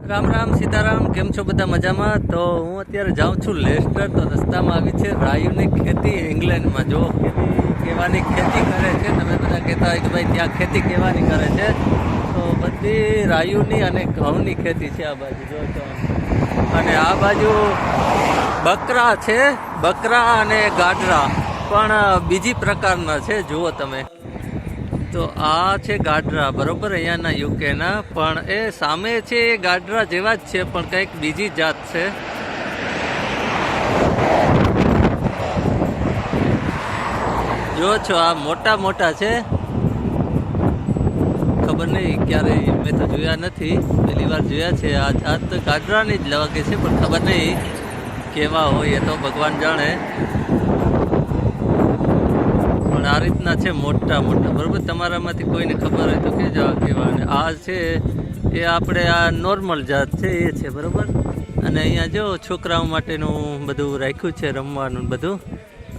રામ રામ, સીતારામ, કેમ છો બધા મજામાં? તો હું અત્યારે જાઉં છું લેસ્ટર, તો રસ્તામાં આવી છે રાયુની ખેતી ઇંગ્લેન્ડમાં. જો ખેતી કેવાની ખેતી કરે છે. તમે બધા કહેતા હોય કે ભાઈ ત્યાં ખેતી કેવાની કરે છે. તો બધી રાયુની અને ઘઉંની ખેતી છે આ બાજુ. જો તો અને આ બાજુ બકરા છે, બકરા અને ગાડરા પણ બીજી પ્રકારના છે, જુઓ તમે. તો આ છે ગાડરા, બરોબર? અહીંયાના યુકેના. પણ એ સામે છે એ ગાડરા જેવા જ છે, પણ કંઈક બીજી જાત છે. જો છો, આ મોટા મોટા છે. ખબર નહીં ક્યારે મેં તો જોયા નથી. પહેલી વાર જોયા છે. આ જાત ગાડરાની જ લાગે છે, પણ ખબર નહીં કેવા હોય એ તો ભગવાન જાણે. પણ આ રીતના છે મોટા મોટા. બરાબર? તમારામાંથી કોઈને ખબર હોય તો કહેજો આ કેવા અને આ છે એ આપણે આ નોર્મલ જાત છે, એ છે, બરાબર? અને અહીંયા જો છોકરાઓ માટેનું બધું રાખ્યું છે, રમવાનું બધું.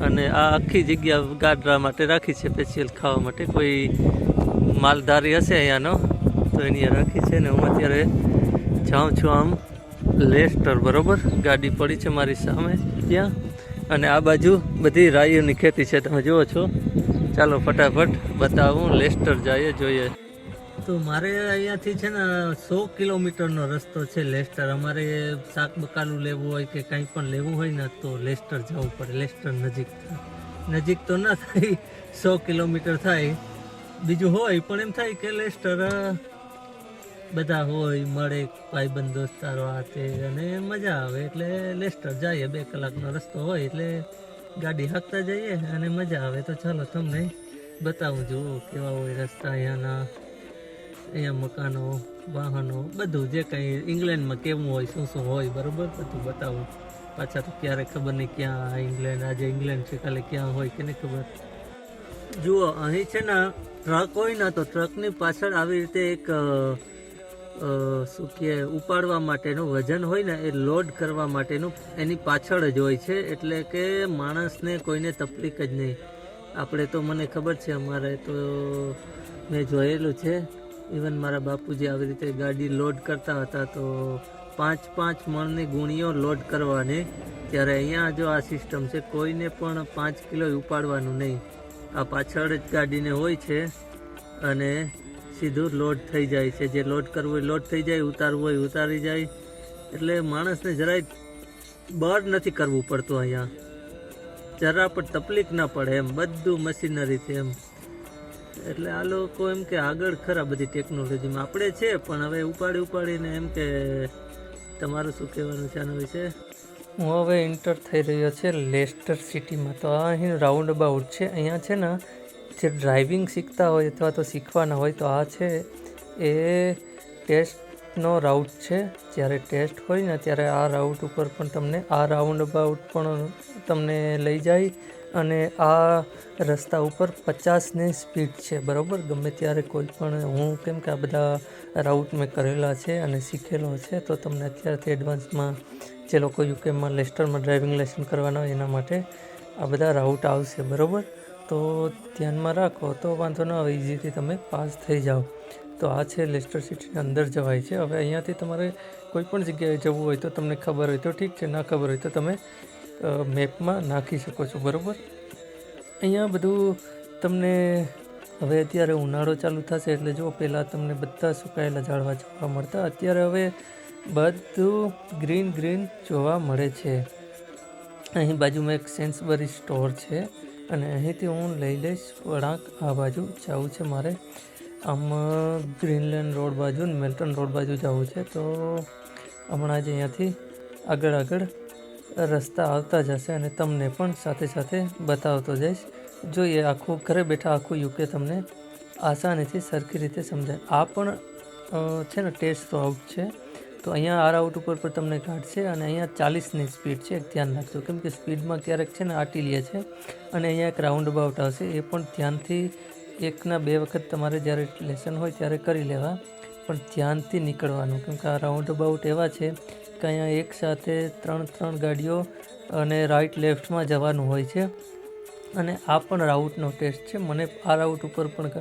અને આ આખી જગ્યા ગાડરા માટે રાખી છે સ્પેશિયલ ખાવા માટે. કોઈ માલધારી હશે અહીંયાનો, તો એની રાખી છે ને હું અત્યારે જાઉં છું આમ લેસ્ટર, બરાબર? ગાડી પડી છે મારી સામે, ત્યાં. અને આ બાજુ બધી રાઈઓની ખેતી છે, તમે જુઓ છો. ચાલો ફટાફટ બતાવું, લેસ્ટર જઈએ, જોઈએ. તો મારે અહીંયાથી છે ને સો કિલોમીટરનો રસ્તો છે લેસ્ટર. અમારે શાક બકાલું લેવું હોય કે કંઈ પણ લેવું હોય ને તો લેસ્ટર જવું પડે, લેસ્ટર નજીક નજીક તો ના થાય, સો કિલોમીટર થાય. બીજું હોય પણ એમ થાય કે લેસ્ટર બધા હોય, મળે, ભાઈબંધ દોસ્તારો આ તે અને મજા આવે. એટલે લેસ્ટર જઈએ, બે કલાકનો રસ્તો હોય એટલે ગાડી હાંકતા જઈએ અને મજા આવે. તો ચાલો તમને બતાવું જુઓ કેવા હોય રસ્તા અહીંયાના, અહીંયા મકાનો, વાહનો, બધું જે કંઈ ઇંગ્લેન્ડમાં કેવું હોય, શું શું હોય, બરાબર? બધું બતાવું. પાછા તો ક્યારે ખબર નહીં ક્યાં ઇંગ્લેન્ડ આજે ઇંગ્લેન્ડ છે, કાલે ક્યાં હોય કે નહીં ખબર. જુઓ, અહીં છે ને ટ્રક હોય ને તો ટ્રકની પાછળ આવી રીતે એક શું કહે ઉપાડવા માટેનું વજન હોય ને એ લોડ કરવા માટેનું એની પાછળ જ હોય છે. એટલે કે માણસને કોઈને તકલીફ જ નહીં. આપણે તો મને ખબર છે, અમારે તો મેં જોયેલું છે. ઇવન મારા બાપુજી આવી રીતે ગાડી લોડ કરતા હતા તો પાંચ પાંચ મણની ગુણીઓ લોડ કરવાની. ત્યારે અહીંયા જો આ સિસ્ટમ છે, કોઈને પણ પાંચ કિલો ઉપાડવાનું નહીં. આ પાછળ જ ગાડીને હોય છે અને સીધું લોડ થઈ જાય છે. જે લોડ કરવું હોય લોડ થઈ જાય, ઉતારવું હોય ઉતારી જાય. એટલે માણસને જરાય બળ નથી કરવું પડતું અહીંયા. જરા પણ તકલીફ ના પડે એમ, બધું મશીનરીથી એમ. એટલે આ લોકો એમ કે આગળ ખરા બધી ટેકનોલોજીમાં આપણે છે, પણ હવે ઉપાડી ઉપાડીને એમ કે તમારું શું કહેવાનું છે આના વિશે? હું હવે એન્ટર થઈ રહ્યો છે, લેસ્ટર સિટીમાં. તો આ અહીં રાઉન્ડ અબાઉટ છે. અહીંયા છે ને જે ડ્રાઇવિંગ શીખતા હોય અથવા તો શીખવાના હોય તો આ છે, એ ટેસ્ટનો રાઉટ છે. જ્યારે ટેસ્ટ હોય ને ત્યારે આ રાઉટ ઉપર પણ તમને, આ રાઉન્ડ અબાઉટ પણ તમને લઈ જાય અને આ રસ્તા ઉપર પચાસની સ્પીડ છે. બરાબર? ગમે ત્યારે કોઈ પણ, હું કેમ કે આ બધા રાઉટ મેં કરેલા છે અને શીખેલો છે, તો તમને અત્યારથી એડવાન્સમાં જે લોકો યુકેમાં લેસ્ટરમાં ડ્રાઇવિંગ લેસન કરવાના હોય એના માટે આ બધા રાઉટ આવશે. બરાબર? તો ધ્યાનમાં રાખો તો વાંધો ન આવે ઇઝીથી તમે પાસ થઈ જાઓ. તો આ છે લેસ્ટર સિટીની અંદર જવાય છે. હવે અહીંયાથી તમારે કોઈ પણ જગ્યાએ જવું હોય તો તમને ખબર હોય તો ઠીક છે, ના ખબર હોય તો તમે મેપમાં નાખી શકો છો, બરાબર? અહીંયા બધું તમને, હવે અત્યારે ઉનાળો ચાલુ થશે એટલે જો પહેલાં તમને બધા સુકાયેલા ઝાડવા જોવા મળતા. અત્યારે હવે બધું ગ્રીન ગ્રીન જોવા મળે છે. અહીં બાજુમાં એક સેન્સબરી સ્ટોર છે. અને અહીંથી હું લઈ લઈશ વળાંક. આ બાજુ જવું છે મારે. આમ, ગ્રીનલેન્ડ રોડ બાજુ મેલ્ટન રોડ બાજુ જવું છે. તો હમણાં જ અહીંયાથી આગળ આગળ રસ્તા આવતા જશે અને તમને પણ સાથે સાથે બતાવતો જઈશ. જોઈએ આખું ઘરે બેઠા આખું યુકે તમને આસાનીથી સરખી રીતે સમજાય. આ પણ છે ને, ટેસ્ટ તો આઉટ છે. તો અહીંયા આર આઉટ ઉપર પણ તમને કાઢશે અને અહીંયા ચાલીસની સ્પીડ છે ધ્યાન રાખજો. કેમ કે સ્પીડમાં ક્યારેક છે ને આટી લે છે અને અહીંયા એક રાઉન્ડ અબાઉટ આવશે, એ પણ ધ્યાનથી એકના બે વખત તમારે જ્યારે લેસન હોય ત્યારે કરી લેવા, પણ ધ્યાનથી નીકળવાનું. કેમ કે આ રાઉન્ડ અબાઉટ એવા છે કે અહીંયા એક સાથે ત્રણ ત્રણ ગાડીઓ અને રાઈટ લેફ્ટમાં જવાનું હોય છે. અને આ પણ રાઉટનો ટેસ્ટ છે. મને આ રાઉટ ઉપર પણ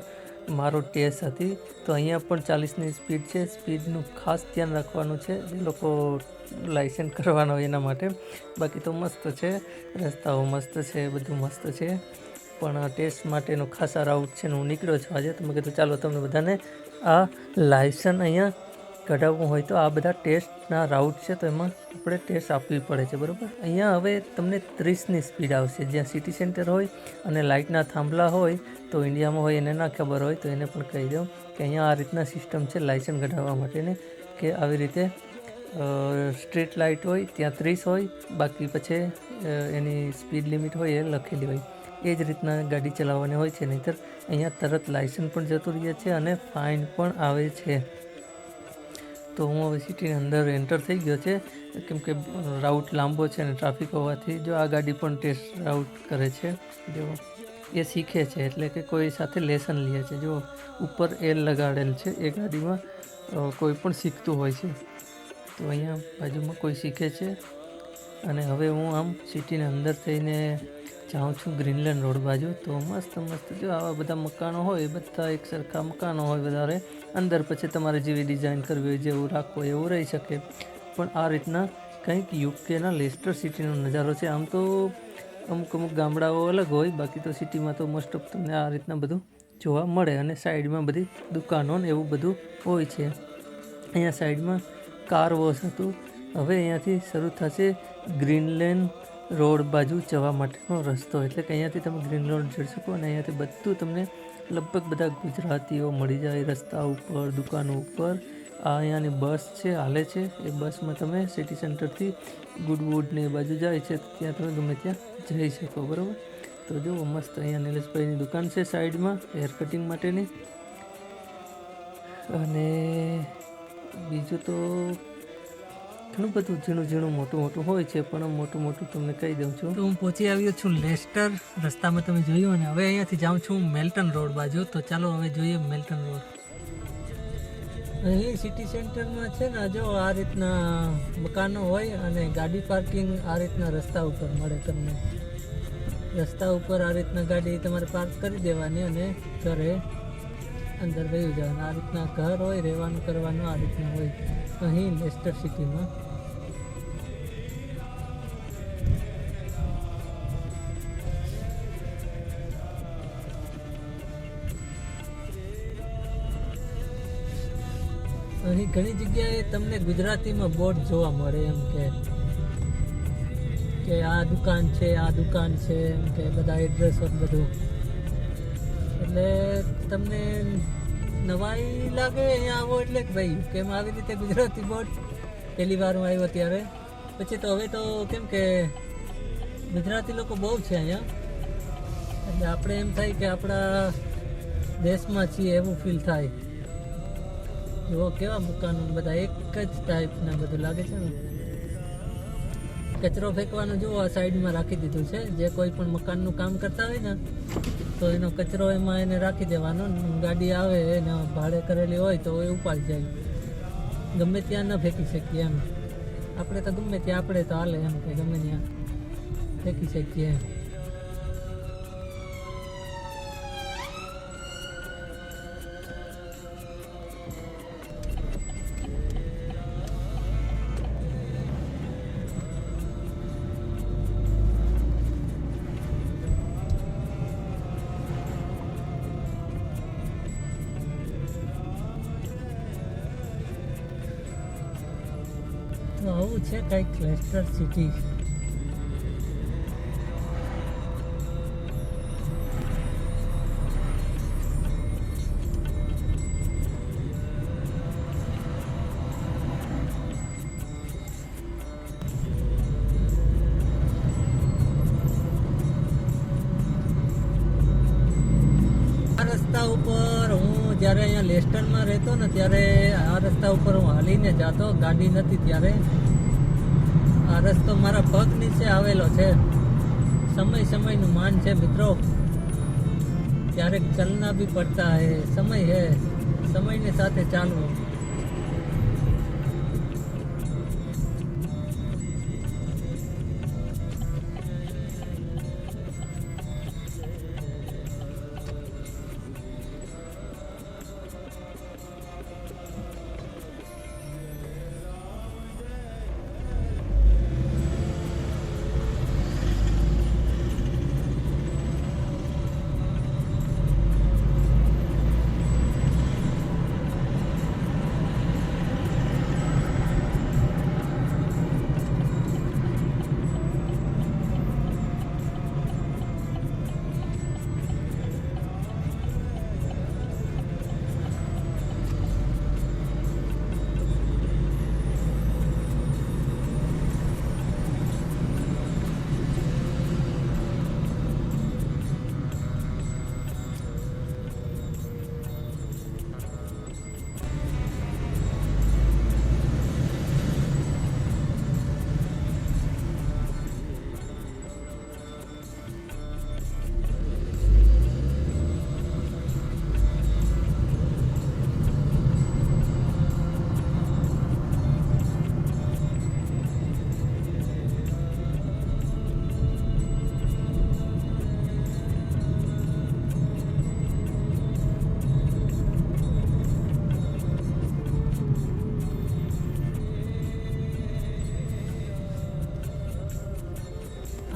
મારો ટેસ્ટ હતી. તો અહીંયા પણ ચાલીસની સ્પીડ છે. સ્પીડનું ખાસ ધ્યાન રાખવાનું છે. જે લોકો લાઇસન્સ કરવાના હોય એના માટે. બાકી તો મસ્ત છે. રસ્તાઓ મસ્ત છે. બધું મસ્ત છે. પણ ટેસ્ટ માટેનો ખાસા રાઉટ છે હું નીકળ્યો છું આજે. તો મેં કીધું ચાલો તમને બધાને આ લાઇસન્સ અહીંયા કઢાવવું હોય તો આ બધા ટેસ્ટના રાઉટ છે તો એમાં આપણે ટેસ્ટ આપવી પડે છે, બરાબર? અહીંયા હવે તમને ત્રીસની સ્પીડ આવશે. જ્યાં સિટી સેન્ટર હોય અને લાઇટના થાંભલા હોય તો ઇન્ડિયામાં હોય, એને ના ખબર હોય તો એને પણ કહી દઉં કે અહીંયા આ રીતના સિસ્ટમ છે લાઇસન્સ કઢાવવા માટેની કે આવી રીતે સ્ટ્રીટ લાઇટ હોય, ત્યાં ત્રીસ હોય, બાકી પછી એની સ્પીડ લિમિટ હોય એ લખેલી હોય. એ જ રીતના ગાડી ચલાવવાની હોય છે, નહીંતર અહીંયા તરત લાઇસન્સ પણ જતું રહે છે અને ફાઇન પણ આવે છે. તો હું હવે સિટીની અંદર એન્ટર થઈ ગયો છે. કેમ કે રાઉટ લાંબો છે અને ટ્રાફિક હોવાથી જો આ ગાડી પણ ટેસ્ટ રાઉટ કરે છે, જો એ શીખે છે એટલે કે કોઈ સાથે લેસન લે છે. જો ઉપર એલ લગાડેલ છે એ ગાડીમાં કોઈ પણ શીખતું હોય છે. તો અહીંયા બાજુમાં કોઈ શીખે છે. અને હવે હું આમ સિટીની અંદર થઈને જાઉં છું ગ્રીનલેન્ડ રોડ બાજુ. તો મસ્ત મસ્ત જો આવા બધા મકાનો હોય, બધા એક સરખા મકાનો હોય વધારે અંદર પછી તમારે જેવી ડિઝાઇન કરવી હોય, જેવું રાખવું હોય, એવું રહી શકે. પણ આ રીતના કંઈક યુકેના લેસ્ટર સિટીનો નજારો છે. આમ તો અમુક અમુક ગામડાઓ અલગ હોય, બાકી તો સિટીમાં તો મોસ્ટ ઓફ તમને આ રીતના બધું જોવા મળે. અને સાઈડમાં બધી દુકાનો ને એવું બધું હોય છે. અહીંયા સાઈડમાં કાર વોશ હતું. હવે અહીંયાથી શરૂ થશે ગ્રીનલેન્ડ રોડ બાજુ જવા માટેનો રસ્તો. એટલે કે અહીંયાથી તમે ગ્રીન રોડ જોઈ શકો અને અહીંયાથી બધું તમને લગભગ બધા ગુજરાતીઓ મળી જાય રસ્તા ઉપર, દુકાનો ઉપર. આ અહીંયાની બસ છે, હાલે છે. એ બસમાં તમે સિટી સેન્ટરથી ગુડવુડ ને એ બાજુ જાય છે. ત્યાં તમે ગમે ત્યાં જઈ શકો, બરાબર? તો જુઓ, મસ્ત અહીંયા નિલેશભાઈની દુકાન છે સાઈડમાં, હેર કટિંગ માટેની. અને બીજું તો ઘણું બધું ઝીણું ઝીણું મોટું મોટું હોય છે, પણ મોટું મોટું તમને કહી દઉં છું. તો હું પહોંચી આવ્યો છું લેસ્ટર. રસ્તામાં તમે જોયું અને હવે અહીંયાથી જાઉં છું મેલ્ટન રોડ બાજુ. તો ચાલો હવે જોઈએ મેલ્ટન રોડ. અહીં સિટી સેન્ટરમાં છે ને જો આ રીતના મકાનો હોય અને ગાડી પાર્કિંગ આ રીતના રસ્તા ઉપર મળે તમને. રસ્તા ઉપર આ રીતના ગાડી તમારે પાર્ક કરી દેવાની અને ઘરે અંદર વહી જવાનું આ રીતના ઘર હોય, રહેવાનું કરવાનું આ રીતના હોય. અહીં લેસ્ટર સિટીમાં અહીં ઘણી જગ્યાએ તમને ગુજરાતીમાં બોર્ડ જોવા મળે એમ કે કે આ દુકાન છે, આ દુકાન છે, એમ કે, બધા એડ્રેસ બધું. એટલે તમને નવાઈ લાગે અહીંયા આવો એટલે કે ભાઈ, કેમ આવી રીતે ગુજરાતી બોર્ડ પહેલી વાર હું આવ્યો ત્યારે? પછી તો હવે તો કેમ કે ગુજરાતી લોકો બહુ છે અહીંયા. એટલે આપણે એમ થાય કે આપણા દેશમાં છીએ એવું ફીલ થાય. જો કેવા મકાનો બધા એક જ ટાઈપના બધું લાગે છે ને. કચરો ફેંકવાનો જુઓ, આ સાઈડમાં રાખી દીધું છે. જે કોઈ પણ મકાનનું કામ કરતા હોય ને, તો એનો કચરો એમાં એને રાખી દેવાનો. ગાડી આવે, એને ભાડે કરેલી હોય તો એ ઉપાડી જાય. ગમે ત્યાં ન ફેંકી શકીએ એમ. આપણે તો ગમે ત્યાં, આપણે તો હાલે એમ કે ગમે ત્યાં ફેંકી શકીએ તો કંઈક લેસ્ટર સિટી રસ્તા ઉપર હું જ્યારે અહીંયા લેસ્ટનમાં રહેતો ને ત્યારે આ રસ્તા ઉપર હું હાલીને જતો, ગાડી નથી ત્યારે. આ રસ્તો મારા પગ નીચે આવેલો છે. સમય સમયનું માન છે મિત્રો. ક્યારેક ચલના બી પડતા હે. સમય હે. સમયની સાથે ચાલવું.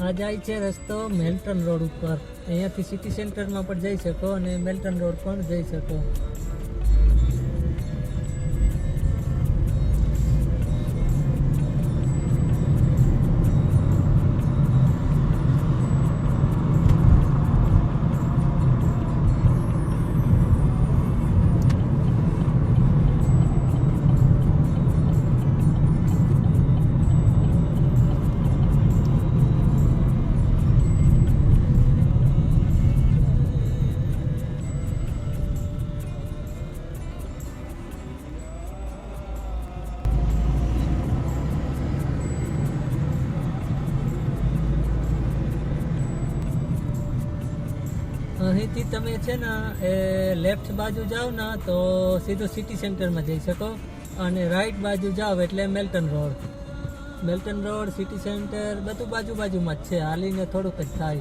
આ જાય છે રસ્તો મેલ્ટન રોડ ઉપર. અહીંયાથી સિટી સેન્ટરમાં પણ જઈ શકો અને મેલ્ટન રોડ પણ જઈ શકો. તમે છે ને, એ લેફ્ટ બાજુ જાઓ ને, તો સીધું સિટી સેન્ટરમાં જઈ શકો. અને રાઈટ બાજુ જાઓ એટલે Melton road. Melton road city centre બધું બાજુ બાજુમાં જ છે. હાલીને થોડુંક જ થાય.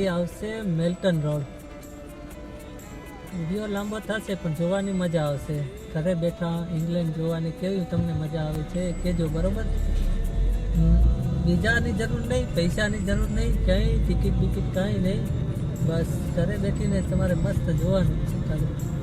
હવે આવશે મેલ્ટન રોડ. વીડિયો લાંબો થશે, પણ જોવાની મજા આવશે. ઘરે બેઠા ઇંગ્લેન્ડ જોવાની કેવી તમને મજા આવે છે કહેજો, બરોબર? બીજાની જરૂર નહીં, પૈસાની જરૂર નહીં કંઈ ટિકિટ બિકિટ કંઈ નહીં. બસ ઘરે બેઠીને તમારે મસ્ત જોવાનું. ખાલી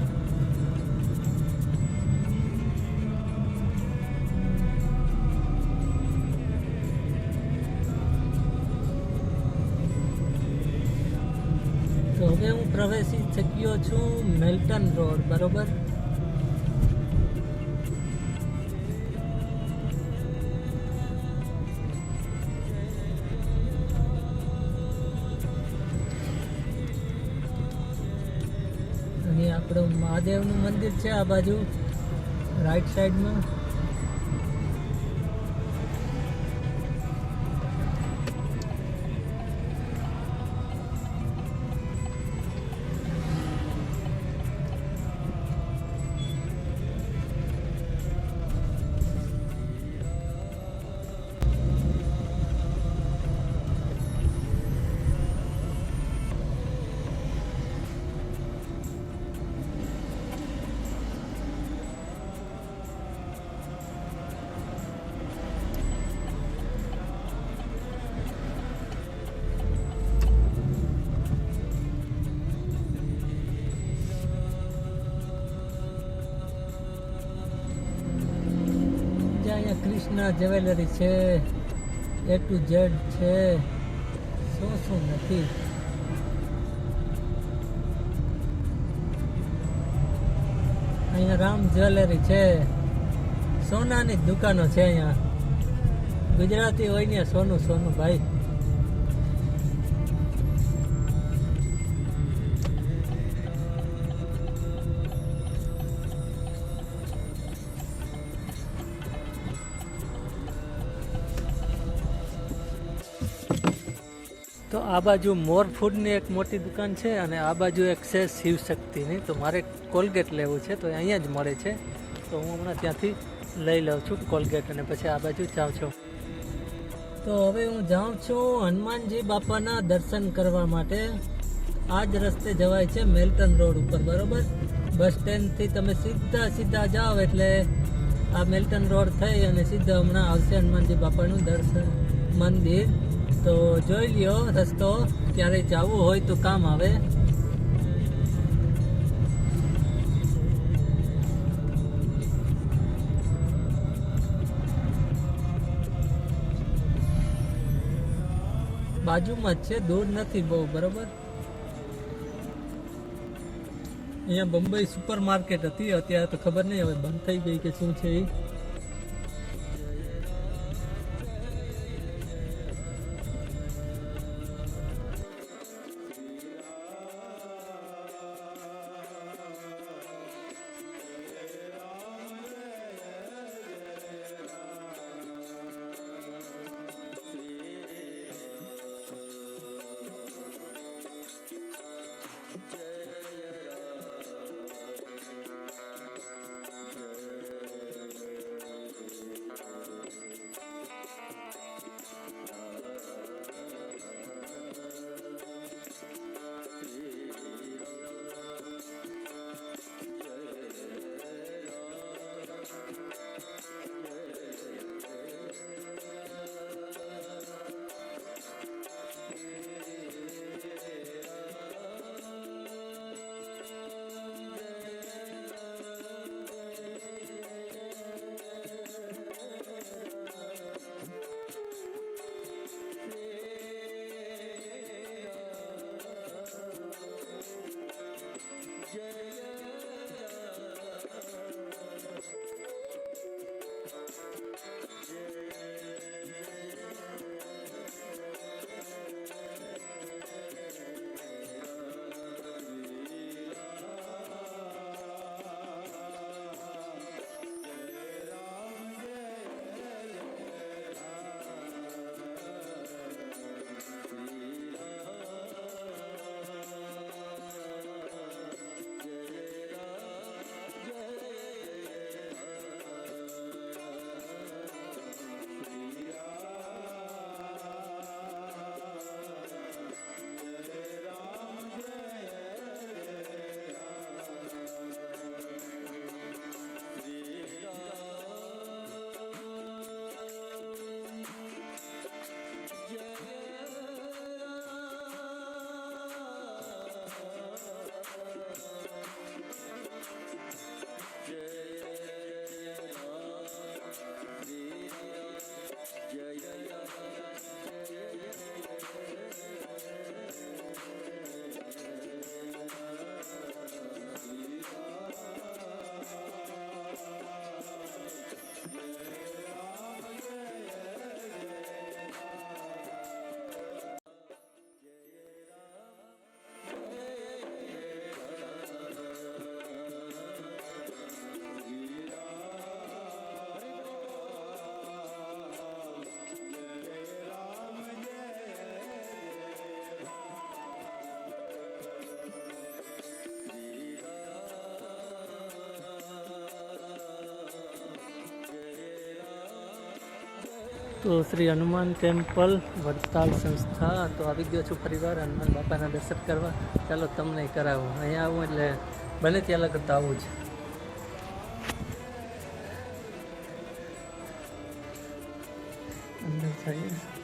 છું મેલ્ટન રોડ બરોબર? અહીં આપણું મહાદેવનું મંદિર છે આ બાજુ રાઈટ સાઈડમાં કૃષ્ણા જ્વેલરી છે એ ટુ ઝેડ છે, શું શું નથી? અહીંયા રામ જ્વેલરી છે, સોનાની દુકાનો છે અહીંયા. ગુજરાતી હોય ને સોનું સોનું, ભાઈ. આ બાજુ મોર ફૂડની એક મોટી દુકાન છે અને આ બાજુ એક છે શિવશક્તિની. તો મારે કોલગેટ લેવું છે, તો અહીંયા જ મળે છે. તો હું હમણાં ત્યાંથી લઈ લઉં છું કોલગેટ અને પછી આ બાજુ જાઉં છું. તો હવે હું જાઉં છું હનુમાનજી બાપાના દર્શન કરવા માટે. આ જ રસ્તે જવાય છે મેલ્ટન રોડ ઉપર, બરોબર? બસ સ્ટેન્ડથી તમે સીધા સીધા જાઓ એટલે આ મેલ્ટન રોડ થઈ અને સીધા હમણાં આવશે હનુમાનજી બાપાનું દર્શન મંદિર. તો જોઈ લ્યો રસ્તો, ક્યારે જવું હોય તો કામ આવે. બાજુમાં જ છે, દૂર નથી બહુ, બરોબર? અહીંયા બંબઈ સુપર માર્કેટ હતી, અત્યારે તો ખબર નહીં, હવે બંધ થઈ ગઈ કે શું છે એ તો શ્રી હનુમાન ટેમ્પલ વડતાલ સંસ્થા. તો આવી ગયો છું ફરીવાર હનુમાન બાપાના દર્શન કરવા. ચાલો તમને કરાવું. અહીંયા આવું એટલે બને ત્યાં લગત તો આવું જ. અંદર જઈએ.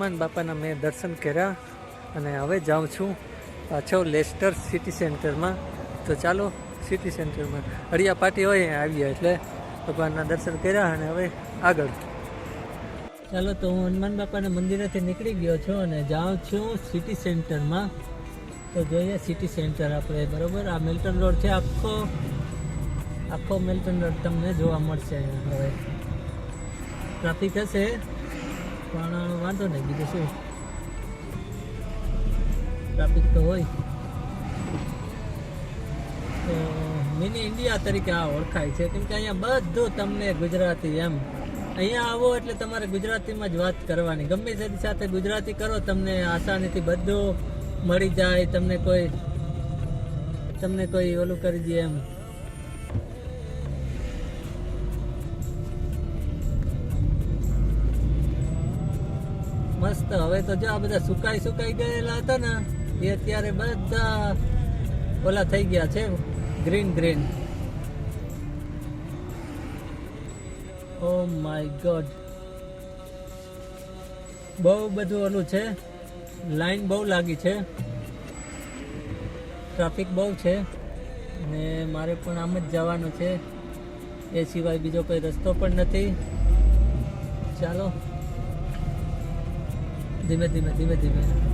હનુમાન બાપાના મેં દર્શન કર્યા અને હવે જાઉં છું પાછો લેસ્ટર સિટી સેન્ટરમાં. તો ચાલો, સિટી સેન્ટરમાં. અડિયા પાટી હોય, આવીએ એટલે ભગવાનના દર્શન કર્યા અને હવે આગળ. ચાલો, તો હું હનુમાન બાપાના મંદિરેથી નીકળી ગયો છું અને જાઉં છું સિટી સેન્ટરમાં. તો જોઈએ સિટી સેન્ટર આપણે, બરાબર? આ મિલ્ટન રોડ છે આખો. આખો મિલ્ટન રોડ તમને જોવા મળશે હવે. ટ્રાફિક હશે? પણ વાંધો નહીં, બીજું શું? ટ્રાફિક તો હોય. તો મિની ઇન્ડિયા તરીકે આ ઓળખાય છે. કેમ કે અહીંયા બધું તમને ગુજરાતી એમ. અહીંયા આવો એટલે તમારે ગુજરાતીમાં જ વાત કરવાની. ગમે તે સાથે ગુજરાતી કરો, તમને આસાનીથી બધું મળી જાય. તમને કોઈ તમને કોઈ ઓલું કરી દે એમ. મસ્ત. હવે તો જો આ બધા સુકાઈ સુકાઈ ગયેલા હતા ને, એ અત્યારે બધા ઓલા થઈ ગયા છે green green. Oh my God બહુ બધું ઓલું છે. લાઈન બહુ લાગી છે. ટ્રાફિક બહુ છે. ને મારે પણ આમ જ જવાનું છે. એ સિવાય બીજો કોઈ રસ્તો પણ નથી. ચાલો. ધીમે ધીમે ધીમે ધીમે.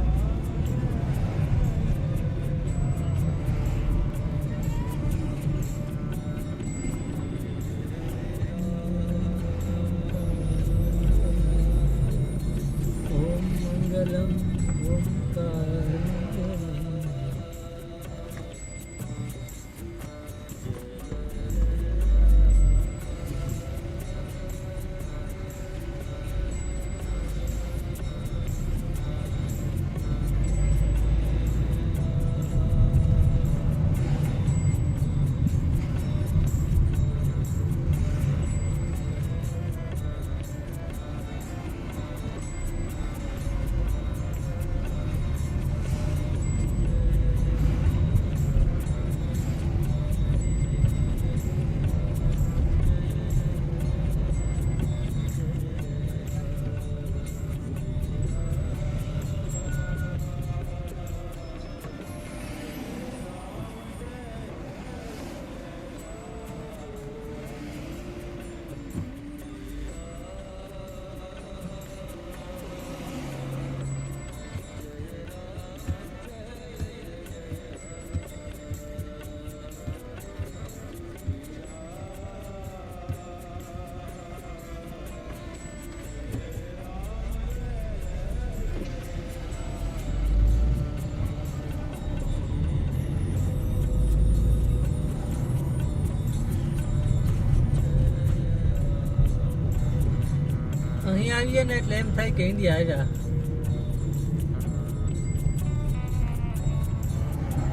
અહીં આવીએ ને એટલે એમ થાય કે ઇન્ડિયા આવ્યા.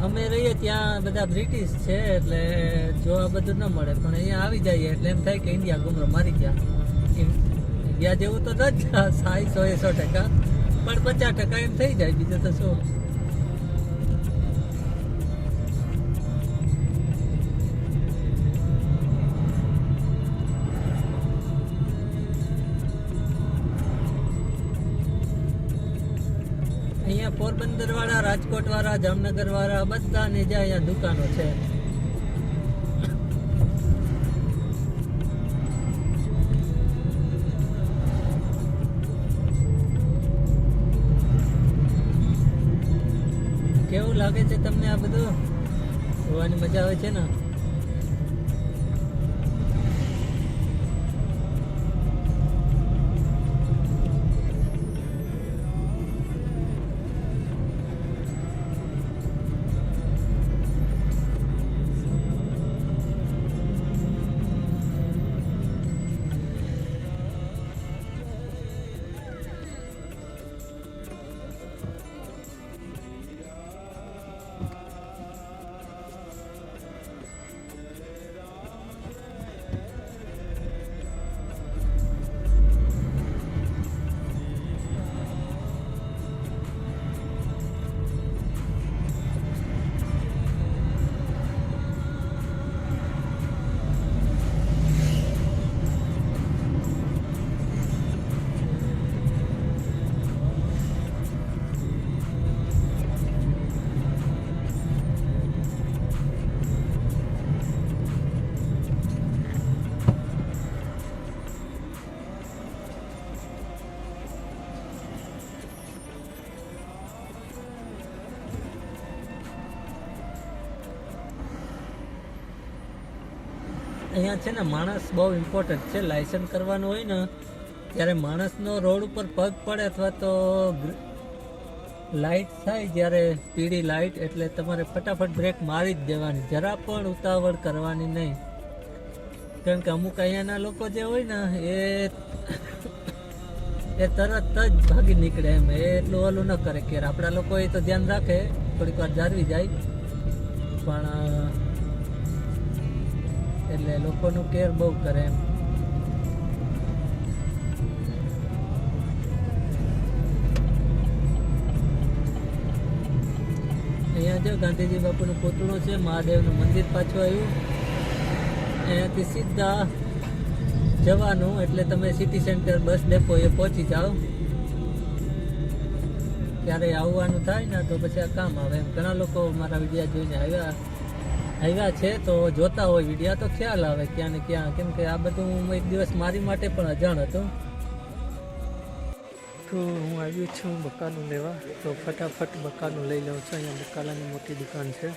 અમે રહીએ ત્યાં બધા બ્રિટિશ છે એટલે જોવા બધું ન મળે, પણ અહીંયા આવી જઈએ એટલે એમ થાય કે ઇન્ડિયા ગુમરો મારી ગયા. ઇન્ડિયા જેવું તો ન જ સાઈ સો એ સો ટકા, પણ પચાસ ટકા એમ થઈ જાય, બીજું તો શું? રાજકોટ વાળા બધા ને જ્યાં અહીંયા દુકાનો છે. કેવું લાગે છે તમને આ બધું? જોવાની મજા આવે છે ને? અહીંયા છે ને માણસ બહુ ઇમ્પોર્ટન્ટ છે. લાયસન્સ કરવાનું હોય ને, ત્યારે માણસનો રોડ ઉપર પગ પડે અથવા તો લાઇટ થાય જ્યારે પીળી લાઇટ એટલે તમારે ફટાફટ બ્રેક મારી જ દેવાની. જરા પણ ઉતાવળ કરવાની નહીં. કારણ કે અમુક અહીંયાના લોકો જે હોય ને, એ એ તરત જ ભાગી નીકળે એમ. એ એટલું ઓલું ન કરે કે આપણા લોકો એ તો ધ્યાન રાખે, થોડીક વાર જાળવી જાય. પણ એટલે લોકોનું કેર બહુ કરે એમ. અહીંયા જો ગાંધીજી બાપુનું પૂતળું છે, મહાદેવનું મંદિર પાછું આવ્યું. અહીંયાથી સીધા જવાનું, એટલે તમે સિટી સેન્ટર બસ ડેપો એ પહોંચી જાઓ. ક્યારે આવવાનું થાય ને તો પછી આ કામ આવે એમ. ઘણા લોકો મારા વિડીયા જોઈને આવ્યા. આવ્યા છે, તો જોતા હોય, વિડીયા તો ખ્યાલ આવે ક્યાં ને ક્યાં. કેમ કે આ બધું એક દિવસ મારી માટે પણ અજાણ હતો. હું આવ્યો છું બકાલું લેવા. તો ફટાફટ બકાલું લઈ લઉં છું. અહીંયા બકાલાની મોટી દુકાન છે.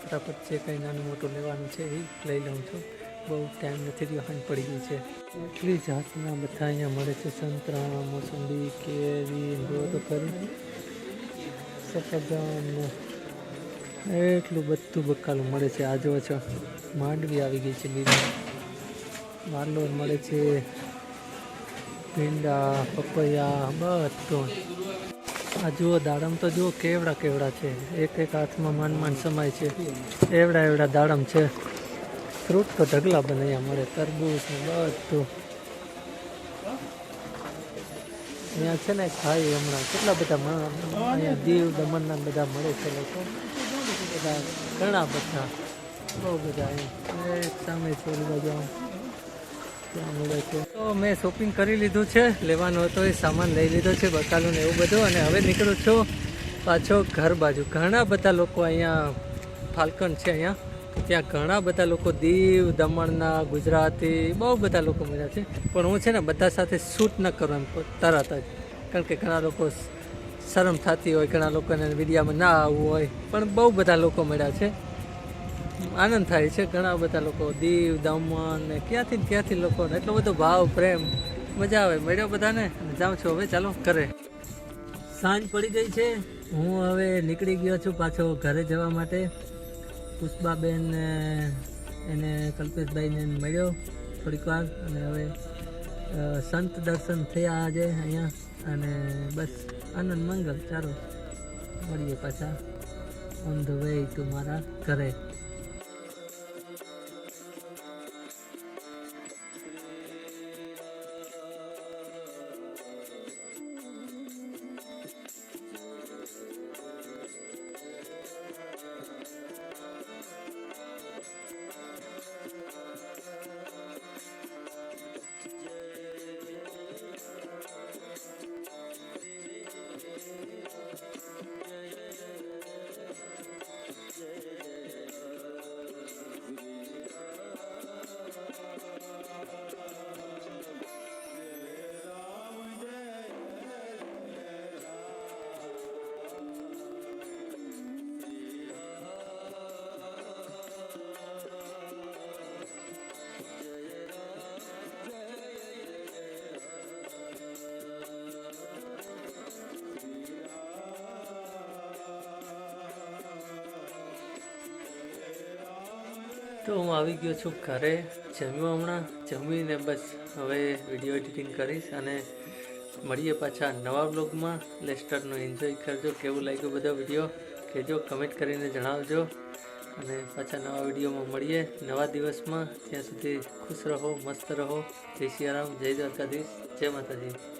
ફટાફટ જે કંઈ નાનું મોટું લેવાનું છે એ લઈ લઉં છું. બહુ ટાઈમ નથી રહ્યો, હાન પડી ગઈ છે. એટલી જાતના બધા અહીંયા મળે છે. સંતરા મોસંબી, કેરી તો ખરી સફરજન એટલું બધું બકાલું મળે છે. આ છો, માંડવી આવી ગઈ છે બીજી વાલોર મળે છે, ભીંડા, પપૈયા, બધું. આ જુઓ, દાડમ તો જુઓ કેવડા કેવડા છે. એક એક હાથમાં માંડ માંડ સમાય છે. એવડા એવડા દાડમ છે. ફ્રૂટ તો ઢગલા બને અહીંયા મળે. તરબૂચ ને બધું. અહીંયા છે ને ખાઈ હમણાં. કેટલા બધા અહીંયા દીવ દમણના બધા મળે છે લોકો. બધા, ઘણા બધા. બહુ બધા અહીંયા સામે છોડી બાજુ ત્યાં તો મેં શોપિંગ કરી લીધું છે, લેવાનો હતો, એ સામાન લઈ લીધો છે, બકાલું ને એવું બધું. અને હવે નીકળું છું પાછો ઘર બાજુ. ઘણા બધા લોકો અહીંયા, ફાલ્કન છે અહીંયા. ત્યાં ઘણા બધા લોકો દીવ, દમણના, ગુજરાતી, બહુ બધા લોકો મળ્યા છે. પણ હું છે ને બધા સાથે શૂટ ન કરું એમ, તરત જ. કારણ કે ઘણા લોકો શરમ થતી હોય, ઘણા લોકોને વિડીયામાં ના આવવું હોય, પણ બહુ બધા લોકો મળ્યા છે. આનંદ થાય છે, ઘણા બધા લોકો દીવ, દમણ ને ક્યાંથી ને ક્યાંથી લોકો એટલો બધો ભાવ, પ્રેમ, મજા આવે. મળ્યો બધાને જાઉં છું હવે, ચાલો ઘરે. સાંજ પડી ગઈ છે. હું હવે નીકળી ગયો છું પાછો ઘરે જવા માટે. પુષ્પાબેન એને કલ્પેશભાઈને મળ્યો થોડીક વાર અને હવે સંત દર્શન થયા આજે અહીંયા અને બસ. આનંદ મંગલ ચાલો મળીએ પાછા. ઓન ધ વે ટુ મારા ઘરે. તો હું આવી ગયો છું ઘરે, જમ્યું હમણાં, જમીને બસ હવે વીડિયો એડિટિંગ કરીશ અને મળીએ પાછા નવા બ્લોગમાં લેસ્ટરનો એન્જોય કરજો, કેવું લાગ્યું બધો વીડિયો કહેજો કમેન્ટ કરીને જણાવજો. અને પાછા નવા વિડીયોમાં મળીએ. નવા દિવસમાં ત્યાં સુધી ખુશ રહો, મસ્ત રહો. જય સિયારામ જય દ્વારકાધીશ, જય માતાજી.